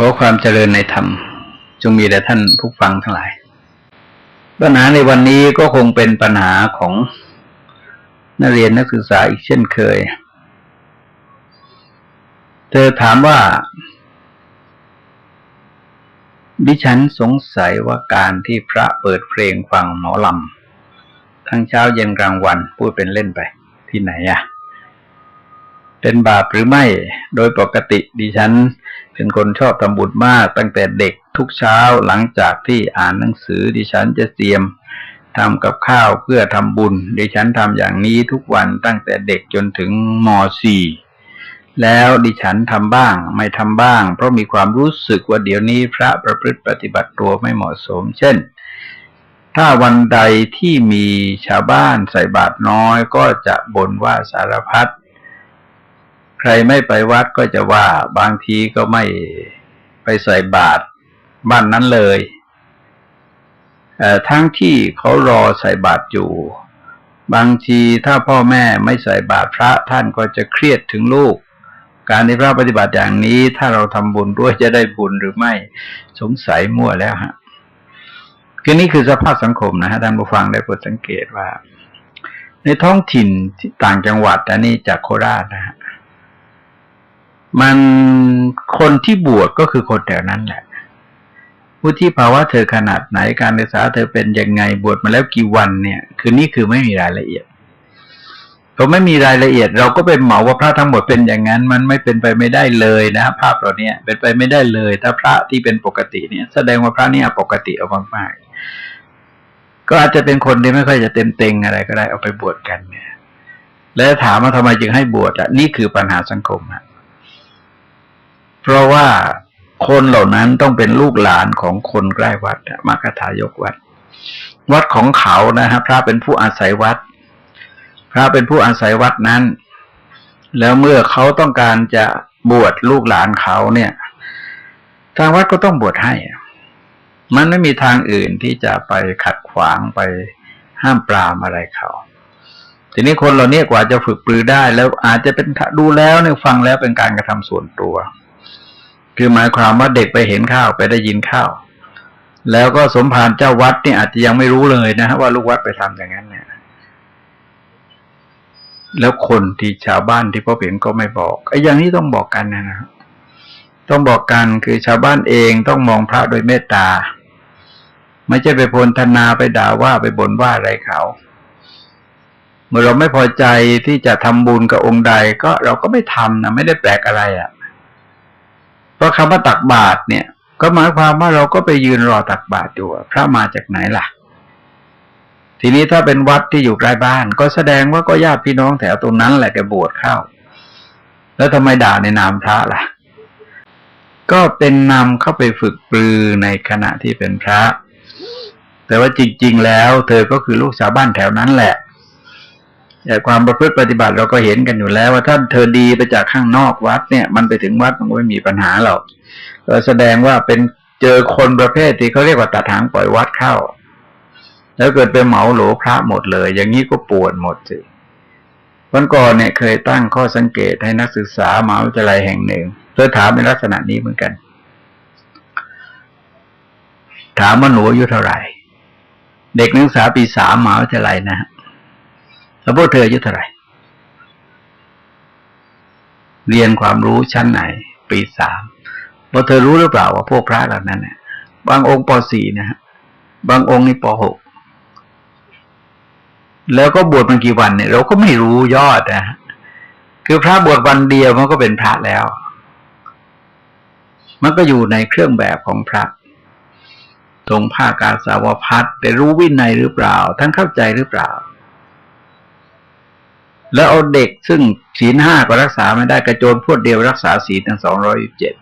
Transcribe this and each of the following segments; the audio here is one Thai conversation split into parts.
ขอความเจริญในธรรม จงมีแด่ท่านผู้ฟังทั้งหลาย ปัญหาในวันนี้ก็คงเป็นปัญหาของนักเรียนนักศึกษาอีกเช่นเคย เธอถามว่า ดิฉันสงสัยว่าการที่พระเปิดเพลงฟังหมอลำทั้งเช้าเย็นกลางวันพูดเป็นเล่นไปที่ไหนอะ เป็นบาปหรือไม่ โดยปกติดิฉัน เป็นคนชอบทำบุญมาก ตั้งแต่เด็กทุกเช้าหลังจากที่อ่านหนังสือดิฉันจะเตรียมทำกับข้าวเพื่อทำบุญ ดิฉันทำอย่างนี้ทุกวันตั้งแต่เด็กจนถึงม .4 แล้วดิฉันทำบ้าง ไม่ทำบ้าง เพราะมีความรู้สึกว่าเดี๋ยวนี้พระประพฤติปฏิบัติตัวไม่เหมาะสม เช่น ถ้าวันใดที่มีชาวบ้านใส่บาตรน้อยก็จะบ่นว่าสารพัด ใครไม่ไปวัดก็จะว่าบางทีก็ไม่ไปใส่บาตรบ้านนั้นเลยทั้งที่เขารอใส่บาตรอยู่ บางทีถ้าพ่อแม่ไม่ใส่บาตรพระท่านก็จะเครียดถึงลูก การที่พระปฏิบัติอย่างนี้ ถ้าเราทำบุญด้วยจะได้บุญหรือไม่สงสัยมั่วแล้วฮะคือนี่คือสภาพสังคมนะฮะท่านผู้ฟังได้โปรดสังเกตว่า ในท้องถิ่นต่างจังหวัดอันนี้จากโคราชนะฮะ มันคนที่บวชก็คือคนแถวนั้นแหละผู้ที่ภาวะเธอขนาดไหนการศึกษาเธอเป็นยังไงบวชมาแล้วกี่วันเนี่ย คือนี่คือไม่มีรายละเอียดเราไม่มีรายละเอียด เราก็เป็นเหมาว่าพระทั้งหมดเป็นอย่างนั้น มันไม่เป็นไปไม่ได้เลยนะภาพเราเนี่ย เป็นไปไม่ได้เลย ถ้าพระที่เป็นปกติเนี่ย แสดงว่าพระเนี่ยปกติเอามากๆก็อาจจะเป็นคนที่ไม่ค่อยจะเต็มเต็งอะไรก็ได้เอาไปบวชกันเนี่ย แล้วถามว่าทำไมจึงให้บวชอะนี่คือปัญหาสังคมอะ เพราะว่าคนเหล่านั้นต้องเป็นลูกหลานของคนใกล้วัดมรรคทายกวัด วัดของเขานะครับพระเป็นผู้อาศัยวัด พระเป็นผู้อาศัยวัดนั้น แล้วเมื่อเขาต้องการจะบวชลูกหลานเขาเนี่ย ทางวัดก็ต้องบวชให้ มันไม่มีทางอื่นที่จะไปขัดขวางไปห้ามปรามอะไรเขาทีนี้คนเหล่านี้กว่าจะฝึกปรือได้ แล้วอาจจะเป็นดูแล้วเนี่ยฟังแล้วเป็นการกระทำส่วนตัว คือหมายความว่าเด็กไปเห็นข้าวไปได้ยินข้าว แล้วก็สมภารเจ้าวัดเนี่ยอาจจะยังไม่รู้เลยนะฮะว่าลูกวัดไปทำอย่างนั้นเนี่ย แล้วคนที่ชาวบ้านที่พบเห็นก็ไม่บอกไอ้อย่างนี้ต้องบอกกันนะครับ ต้องบอกกันคือชาวบ้านเองต้องมองพระโดยเมตตา ไม่ใช่ไปพลธนาไปด่าว่าไปบ่นว่าอะไรเขาเมื่อเราไม่พอใจที่จะทำบุญกับองค์ใดก็เราก็ไม่ทำนะไม่ได้แปลกอะไรอะ่ะ เพราะคำว่าตักบาตรเนี่ย ก็หมายความว่าเราก็ไปยืนรอตักบาตรอยู่พระมาจากไหนล่ะ ทีนี้ถ้าเป็นวัดที่อยู่ใกล้บ้าน ก็แสดงว่าก็ญาติพี่น้องแถวตรงนั้นแหละแกบวชเข้า แล้วทำไมด่าในนามพระล่ะ ก็เป็นนำเข้าไปฝึกปลือในขณะที่เป็นพระ แต่ว่าจริง ๆ แล้ว เธอก็คือลูกชาวบ้านแถวนั้นแหละ ความประพฤติปฏิบัติเราก็เห็นกันอยู่แล้วว่าถ้าเธอดีไปจากข้างนอกวัดเนี่ย มันไปถึงวัดมันก็ไม่มีปัญหาหรอกแสดงว่าเป็นเจอคนประเภทที่เขาเรียกว่าตัดทางปล่อยวัดเข้า แล้วเกิดเป็นเหมาโหลพระหมดเลย อย่างนี้ก็ปวดหมดสิวันก่อนเนี่ยเคยตั้งข้อสังเกตให้นักศึกษามหาวิทยาลัยแห่งหนึ่ง เพื่อถามในลักษณะนี้เหมือนกัน ถามว่าหนูอายุเท่าไหร่ เด็กนักศึกษาปีสามมหาวิทยาลัยนะฮะ แล้วพวกเธออายุเท่าไหร่ เรียนความรู้ชั้นไหน ปีสามพวกเธอรู้หรือเปล่าว่าพวกพระเหล่านั้นเนี่ยบางองค์ปสี่นะฮะบางองค์นี่ปหกแล้วก็บวชมันกี่วันเนี่ย เราก็ไม่รู้ยอดนะคือพระบวชวันเดียวมันก็เป็นพระแล้ว มันก็อยู่ในเครื่องแบบของพระตรงผ้ากาสาวพัดแต่รู้วินัยหรือเปล่า ทั้งเข้าใจหรือเปล่า แล้วเอาเด็กซึ่งศีลห้าก็รักษาไม่ได้กระโจนพวดเดียวรักษาศีลทั้งสองร้อยยิบเจ็ด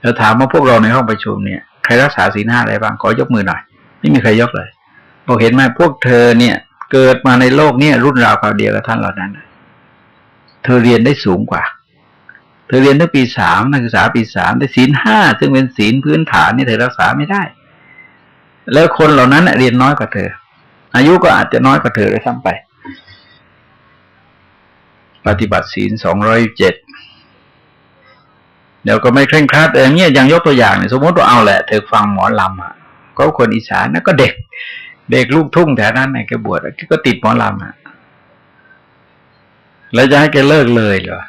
เราถามว่าพวกเราในห้องประชุมเนี่ยใครรักษาศีลห้าอะไรบ้างขอยกมือหน่อย ไม่มีใครยกเลยบอกเห็นไหมพวกเธอเนี่ย เกิดมาในโลกนี้รุ่นราวคราวเดียวกับท่านเหล่านั้นเธอเรียนได้สูงกว่า เธอเรียนตั้งปีสามนักศึกษาปีสามแต่ศีลห้าซึ่งเป็นศีลพื้นฐานนี่เธอรักษาไม่ได้ แล้วคนเหล่านั้นเรียนน้อยกว่าเธอ อายุก็อาจจะน้อยกว่าเธอเลยซ้ำไป ปฏิบัติศีลสองร้อยเจ็ดเดี๋ยวก็ไม่เคร่งครัดอย่างเงี้ยอย่างยกตัวอย่างเนี่ยสมมติว่าเอาแหละเธอฟังหมอลำอะก็คนอีสานนะก็เด็ก เด็กลูกทุ่งแถวนั้นไงแกบวชก็ติดหมอลำอะแล้วจะให้แกเลิกเลยเหรอ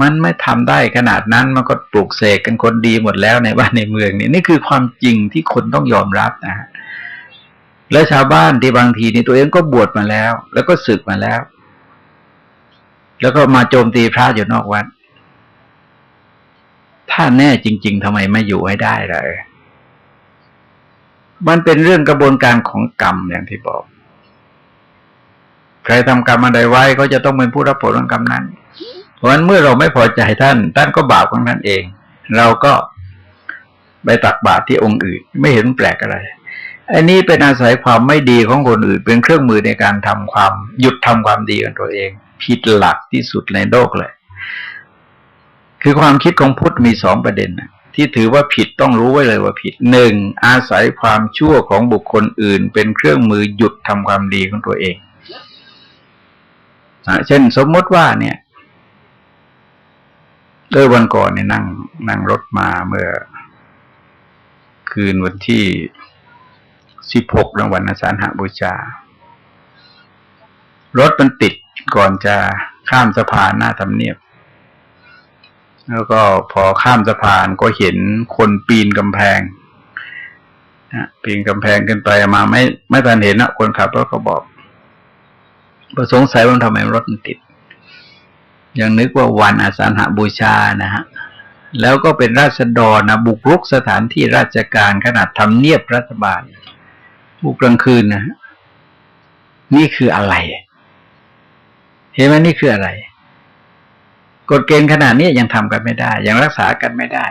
มันไม่ทำได้ขนาดนั้นมันก็ปลูกเสกกันคนดีหมดแล้วในบ้านในเมืองนี่นี่คือความจริงที่คนต้องยอมรับนะฮะและชาวบ้านที่บางทีนี่ตัวเองก็บวชมาแล้ว แล้วก็ศึกมาแล้ว แล้วก็มาโจมตีพระอยู่นอกวัด ถ้าแน่จริง ๆทำไมไม่อยู่ให้ได้เลยมันเป็นเรื่องกระบวนการของกรรมอย่างที่บอก ใครทำกรรมอะไรไว้ก็จะต้องเป็นผู้รับผลของกรรมนั้น เพราะฉะนั้นเมื่อเราไม่พอใจท่าน ท่านก็บาปของท่านเอง เราก็ไปตักบาตรที่องค์อื่น ไม่เห็นแปลกอะไรอันนี้เป็นอาศัยความไม่ดีของคนอื่น เป็นเครื่องมือในการทำความหยุดทำความดีของตัวเองผิดหลักที่สุดในโลกเลย คือความคิดของพุทธมีสองประเด็นนะที่ถือว่าผิดต้องรู้ไว้เลยว่าผิดหนึ่งอาศัยความชั่วของบุคคลอื่น เป็นเครื่องมือหยุดทำความดีของตัวเองเช่นสมมติว่าเนี่ยเออวันก่อนเนี่ยนั่ง นั่งรถมาเมื่อ คืนวันที่สิบหกรางวัลอาสาฬหบูชารถมันติด ก่อนจะข้ามสะพานหน้าทำเนียบ แล้วก็พอข้ามสะพานก็เห็นคนปีนกำแพงปีนกำแพงขึ้นไปมาไม่ไม่ทันเห็นนะคนขับรถก็บอกประสงสัยว่าทำไมรถมันติด ยังนึกว่าวันอาสาฬหบูชานะฮะแล้วก็เป็นราษฎรนะบุกรุกสถานที่ราชการขนาดทำเนียบรัฐบาล บุกกลางคืนนะนี่คืออะไร เห็นไหมนี่คืออะไร กฎเกณฑ์ขนาดนี้ยังทำกันไม่ได้ ยังรักษากันไม่ได้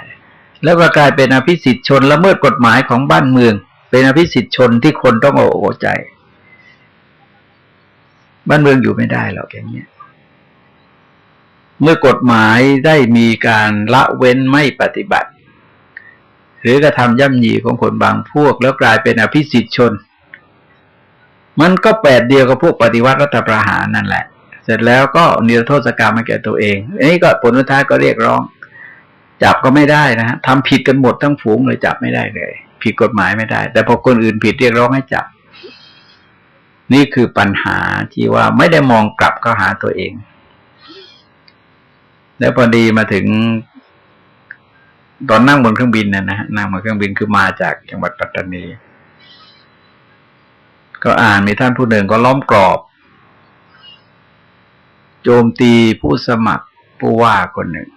แล้วก็กลายเป็นอภิสิทธิชนละเมิดกฎหมายของบ้านเมือง เป็นอภิสิทธิชนที่คนต้องโอ้โใจ บ้านเมืองอยู่ไม่ได้หรอกอย่างเงี้ยเมื่อกฎหมายได้มีการละเว้นไม่ปฏิบัติ หรือกระทำย่ำยีของคนบางพวก แล้วกลายเป็นอภิสิทธิชน มันก็แปดเดียวกับพวกปฏิวัติรัฐประหารนั่นแหละ เสร็จแล้วก็นิรโทษกรรมมาแก่ตัวเองอันนี้ก็ผลสุดท้ายก็เรียกร้อง จับก็ไม่ได้นะฮะทำผิดกันหมดทั้งฝูงเลยจับไม่ได้เลย ผิดกฎหมายไม่ได้ แต่พอคนอื่นผิดเรียกร้องให้จับ นี่คือปัญหาที่ว่าไม่ได้มองกลับเข้าหาตัวเอง แล้วพอดีมาถึงตอนนั่งบนเครื่องบินนะนะฮะนั่งบนเครื่องบินคือมาจากจังหวัดปัตตานี ก็อ่านมีท่านผู้หนึ่งก็ล้อมกรอบ โจมตีผู้สมัครผู้ว่าคนหนึ่ง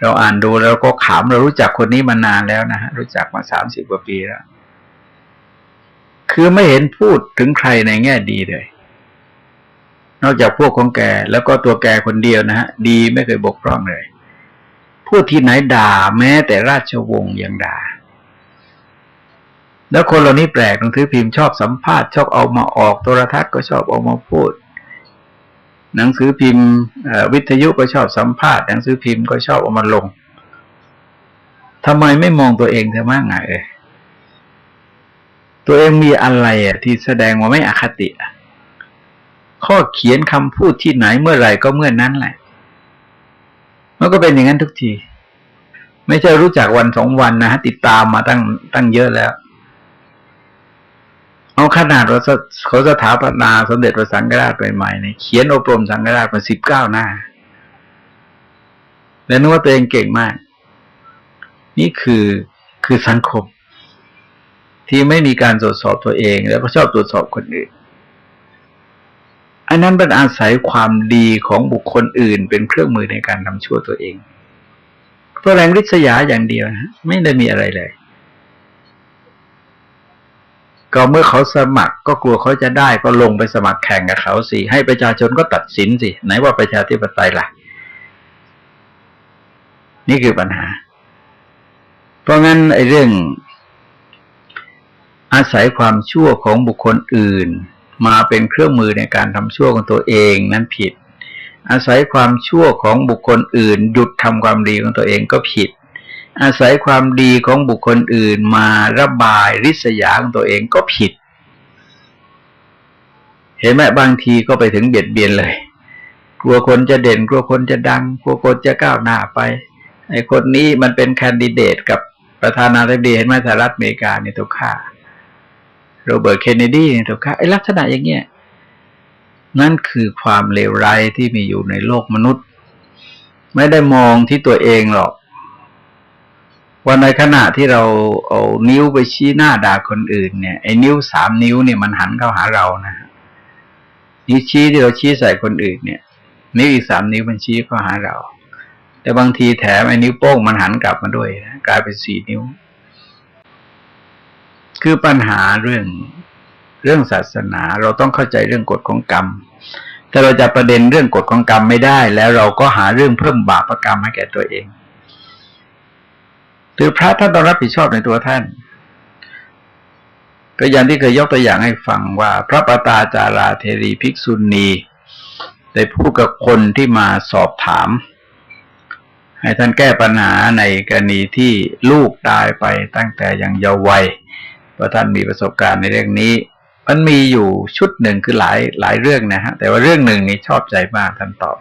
เราอ่านดูแล้วก็ขำเรารู้จักคนนี้มานานแล้วนะฮะรู้จักมาสามสิบกว่าปีแล้ว คือไม่เห็นพูดถึงใครในแง่ดีเลย นอกจากพวกของแกแล้วก็ตัวแกคนเดียวนะฮะดีไม่เคยบกพร่องเลย พูดที่ไหนด่าแม้แต่ราชวงศ์ยังด่าแล้วคนเหล่านี้แปลกหนังสือพิมพ์ชอบสัมภาษณ์ชอบเอามาออกโทรทัศน์ก็ชอบเอามาพูด หนังสือพิมพ์วิทยุก็ชอบสัมภาษณ์หนังสือพิมพ์ก็ชอบเอามาลงทำไมไม่มองตัวเองจะมากไงเอยตัวเองมีอะไรอะ ที่แสดงว่าไม่อคติอะข้อเขียนคำพูดที่ไหนเมื่อไหร่ก็เมื่อนนั้นแหละ มันก็เป็นอย่างนั้นทุกที ไม่ใช่รู้จักวันสองวันนะฮะติดตามมาตั้งตั้งเยอะแล้ว เอาขนาดว่าเขาสถาปนาสมเด็จพระสังฆราชใหม่ๆเนี่ยเขียนอบรมสังฆราชมาสิบเก้าหน้าแล้วนึกว่าตัวเองเก่งมาก นี่คือคือสังคม ที่ไม่มีการตรวจสอบตัวเอง แล้วก็ชอบตรวจสอบคนอื่นอันนั้นเป็นอาศัยความดีของบุคคลอื่น เป็นเครื่องมือในการทำชั่วตัวเองเพราะแรงริษยาอย่างเดียวนะไม่ได้มีอะไรเลย ก็เมื่อเขาสมัครก็กลัวเขาจะได้ก็ลงไปสมัครแข่งกับเขาสิ ให้ประชาชนก็ตัดสินสิ ไหนว่าประชาธิปไตยล่ะ นี่คือปัญหา เพราะงั้นไอ้เรื่อง อาศัยความชั่วของบุคคลอื่น มาเป็นเครื่องมือในการทำชั่วของตัวเองนั้นผิด อาศัยความชั่วของบุคคลอื่น หยุดทำความดีของตัวเองก็ผิด อาศัยความดีของบุคคลอื่นมาระบายริษยาของตัวเองก็ผิด เห็นไหมบางทีก็ไปถึงเบียดเบียนเลย กลัวคนจะเด่น กลัวคนจะดัง กลัวคนจะก้าวหน้าไปไอ้คนนี้มันเป็นแคนดิเดตกับประธานาธิบดีเห็นไหมสหรัฐอเมริกาเนี่ยถูกฆ่าโรเบิร์ตเคนเนดีเนี่ยถูกฆ่าไอ้ลักษณะอย่างเงี้ยนั่นคือความเลวร้ายที่มีอยู่ในโลกมนุษย์ ไม่ได้มองที่ตัวเองหรอก ว่าในขณะที่เราเอานิ้วไปชี้หน้าด่าคนอื่นเนี่ยไอ้นิ้วสามนิ้วเนี่ยมันหันเข้าหาเรานะนิ้วชี้ที่เราชี้ใส่คนอื่นเนี่ยนิ้วอีกสามนิ้วมันชี้เข้าหาเรา แต่บางทีแถมไอ้นิ้วโป้งมันหันกลับมาด้วยนะกลายเป็นสี่นิ้ว คือปัญหาเรื่องเรื่องศาสนา เราต้องเข้าใจเรื่องกฎของกรรมถ้าเราจะประเด็นเรื่องกฎของกรรมไม่ได้ แล้วเราก็หาเรื่องเพิ่มบาปรกรรมให้แก่ตัวเอง คือพระท่านต้องรับผิดชอบในตัวท่าน ก็อย่างที่เคยยกตัวอย่างให้ฟังว่า พระปตาจาราเทรีภิกษุณีได้พูดกับคนที่มาสอบถาม ให้ท่านแก้ปัญหาในกรณีที่ลูกตายไปตั้งแต่ยังเยาว์วัยเพราะท่านมีประสบการณ์ในเรื่องนี้ มันมีอยู่ชุดหนึ่งคือหลายหลายเรื่องนะฮะ แต่ว่าเรื่องหนึ่งนี่ชอบใจมากท่านตอบ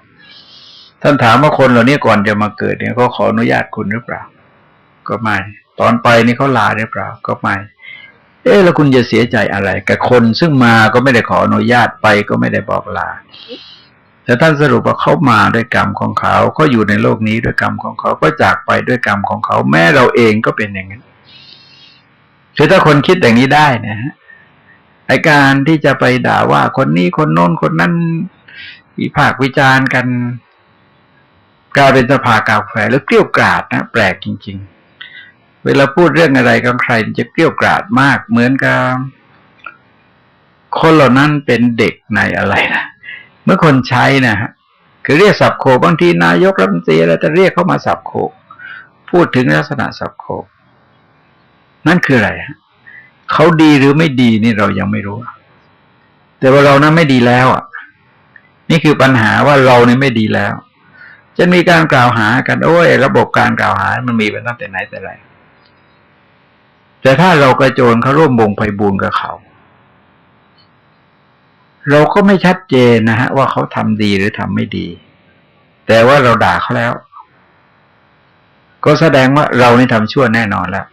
ท่านถามว่าคนเหล่านี้ก่อนจะมาเกิดเนี่ยเขาขออนุญาตคุณหรือเปล่า ก็ไม่ ตอนไปนี่เขาลาได้เปล่าก็ไม่ เอ๊แล้วคุณจะเสียใจอะไรกับคนซึ่งมาก็ไม่ได้ขออนุญาตไปก็ไม่ได้บอกลา แต่ท่านสรุปว่าเขามาด้วยกรรมของเขาเขาอยู่ในโลกนี้ด้วยกรรมของเขาก็จากไปด้วยกรรมของเขา แม้เราเองก็เป็นอย่างนั้นคือถ้าคนคิดอย่างนี้ได้นะฮะไอการที่จะไปด่าว่าคนนี้คนโน้นคนนั้นวิพากวิจารณ์กันกลายเป็นสภากาแฟแล้วเกลี้ยวกราดนะ แปลกจริง ๆ เวลาพูดเรื่องอะไรกับใครจะเกลี้ยวกราดมาก เหมือนกับคนเหล่านั้นเป็นเด็กในอะไรนะเมื่อคนใช้นะฮะคือเรียกสับโคบางทีนายกรัฐมนตรีอะไรจะเรียกเข้ามาสับโคพูดถึงลักษณะสับโคนั่นคืออะไรฮะเขาดีหรือไม่ดีนี่เรายังไม่รู้ แต่ว่าเรานั้นไม่ดีแล้วอะ นี่คือปัญหาว่าเราเนี่ยไม่ดีแล้วจะมีการกล่าวหากันโอ้ยระบบการกล่าวหา มันมีเป็นตั้งแต่ไหนแต่ไร แต่ถ้าเรากระโจนเขาร่วมวงไพบูลกับเขา เราก็ไม่ชัดเจนนะฮะ ว่าเขาทำดีหรือทำไม่ดี แต่ว่าเราด่าเขาแล้ว ก็แสดงว่าเรานี่ทำชั่วแน่นอนแล้ว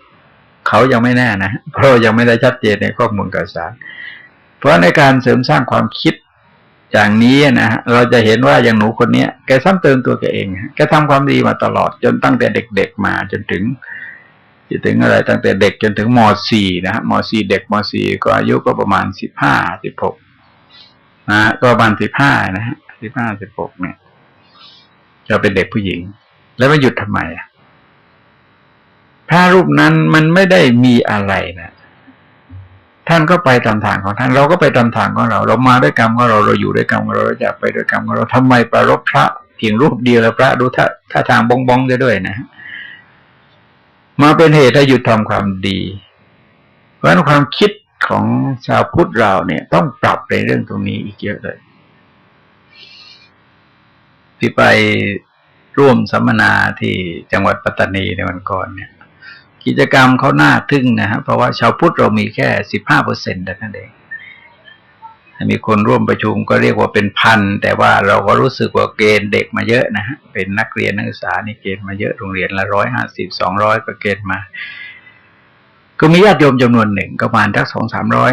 เขายังไม่แน่นะเพราะยังไม่ได้ชัดเจนในข้อมูลข่าวสารเพราะในการเสริมสร้างความคิดอย่างนี้นะฮะเราจะเห็นว่าอย่างหนูคนเนี้ยแกซ้ำเติมตัวแกเองแกทำความดีมาตลอดจนตั้งแต่เด็กๆมาจนถึง จนถึงอะไรตั้งแต่เด็กจนถึงม .4 นะฮะม .4 เด็กม .4 ก็อายุก็ประมาณสิบห้าสิบหกนะก็ประมาณสิบห้านะฮะสิบห้าสิบหกเนี่ยจะเป็นเด็กผู้หญิง แล้วมาหยุดทำไมอะพระรูปนั้นมันไม่ได้มีอะไรนะท่านก็ไปตามทางของท่านเราก็ไปตามทางของเรา เรามาด้วยกรรมของเราเราอยู่ด้วยกรรมของเราเราจะไปด้วยกรรมของเราทำไมประรบพระเพียงรูปเดียวแล้วพระดูท่าท่าทางบงบงด้วยนะฮะ มาเป็นเหตุให้หยุดทำความดี เพราะนั้นความคิดของชาวพุทธเราเนี่ย ต้องปรับในเรื่องตรงนี้อีกเยอะเลยที่ไปร่วมสัมมนาที่จังหวัดปัตตานีในวันก่อนเนี่ย กิจกรรมเขาหน้าทึ่งนะฮะเพราะว่าชาวพุทธเรามีแค่สิบห้าเปอร์เซ็นต์แต่นั้นเอง มีคนร่วมประชุมก็เรียกว่าเป็นพัน แต่ว่าเราก็รู้สึกว่าเกณฑ์เด็กมาเยอะนะฮะเป็นนักเรียนนักศึกษานี่เกณฑ์มาเยอะโรงเรียนละร้อยห้าสิบสองร้อยก็เกณฑ์มา ก็มีญาติโยมจำนวนหนึ่งประมาณทักสองสามร้อย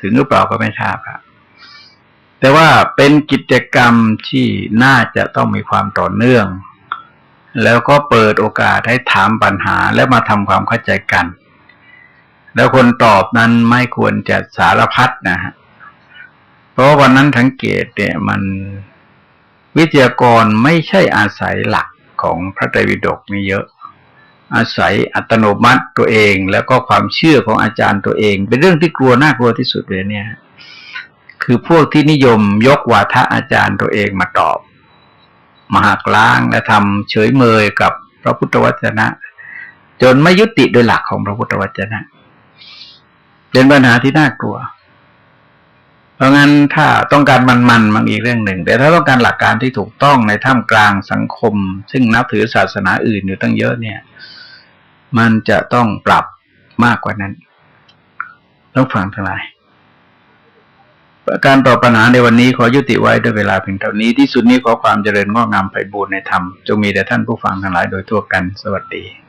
ถึงหรือเปล่าก็ไม่ทราบครับแต่ว่าเป็นกิจกรรมที่น่าจะต้องมีความต่อเนื่อง แล้วก็เปิดโอกาสให้ถามปัญหาและมาทำความเข้าใจกัน แล้วคนตอบนั้นไม่ควรจะสารพัดนะฮะ เพราะวันนั้นสังเกตเนี่ยมันวิทยากรไม่ใช่อาศัยหลักของพระไตรปิฎกนี่เยอะ อาศัยอัตโนมัติตัวเอง แล้วก็ความเชื่อของอาจารย์ตัวเอง เป็นเรื่องที่กลัวน่ากลัวที่สุดเลยเนี่ย คือพวกที่นิยมยกวาทะอาจารย์ตัวเองมาตอบมาหักล้างและทำเฉยเมยกับพระพุทธวจนะ จนไม่ยุติโดยหลักของพระพุทธวจนะ เป็นปัญหาที่น่ากลัว ราะงั้นถ้าต้องการมันมันมันอีกเรื่องหนึ่ง แต่ถ้าต้องการหลักการที่ถูกต้องในท่ามกลางสังคม ซึ่งนับถือศาสนาอื่นอยู่ตั้งเยอะเนี่ย มันจะต้องปรับมากกว่านั้น ต้องฟังทั้งหลายการตอบปัญหาในวันนี้ขอยุติไว้ด้วยเวลาเพียงเท่านี้ที่สุดนี้ขอความเจริญงอกงามไปบูรณนธรรมจงมีแด่ท่านผู้ฟังทั้งหลายโดยทั่วกันสวัสดี